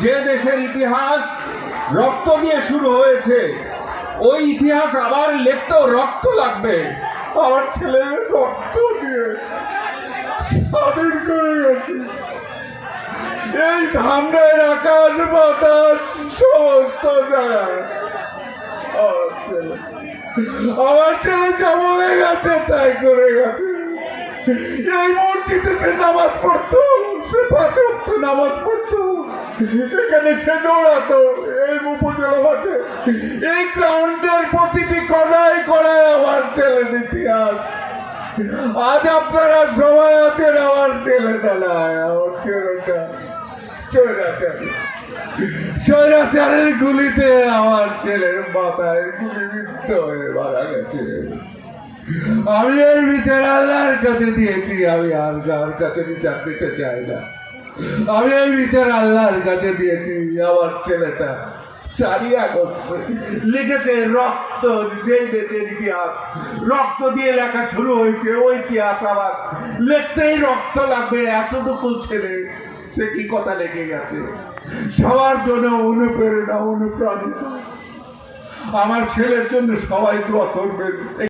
যে দেশের ইতিহাস রক্ত দিয়ে শুরু হয়েছে, ওই ইতিহাস আবার লিখতেও রক্ত লাগবে। আমার ছেলের রক্ত দিয়ে স্বাধীন করে গেছে। এই ধামরার আকাশ, বাতাস, সমস্ত আমার ছেলে ছেলে যা হয়ে গেছে, তাই করে গেছে। এই মসজিদে সে নামাজ পড়তো সে নামাজ পড়তো। এখানে সে দৌড়াতো। এই উপজেলা মাঠে। এই গ্রাউন্ডের প্রতিটি কড়াই কড়াই আমার ছেলের ইতিহাস আজ আপনারা সবাই আছেন আমার ছেলেটা আমার ছেলেটা। চৈরাচারী স্বৈরাচারের গুলিতে আমার ছেলের মাথায় গুলিবিদ্ধ হয়ে মারা গেছে। আমি এর বিচার আল্লাহর কাছে দিয়েছি, আমি আর কাছে বিচার দিতে চাই না। আমি এই বিচার আল্লাহর কাছে দিয়েছি, আমার ছেলেটা। লিখেছে, রক্ত যেই দেশের ইতিহাস। রক্ত দিয়ে লেখা শুরু হয়েছে ওই ইতিহাস আবার লিখতেই রক্ত লাগবে এতটুকু ছেলে। সে কি কথা লেগে গেছে? সবার জন্য অনুপ্রেরণা, অনুপ্রাণিত। আমার ছেলের জন্য সবাই দোয়া করবেন।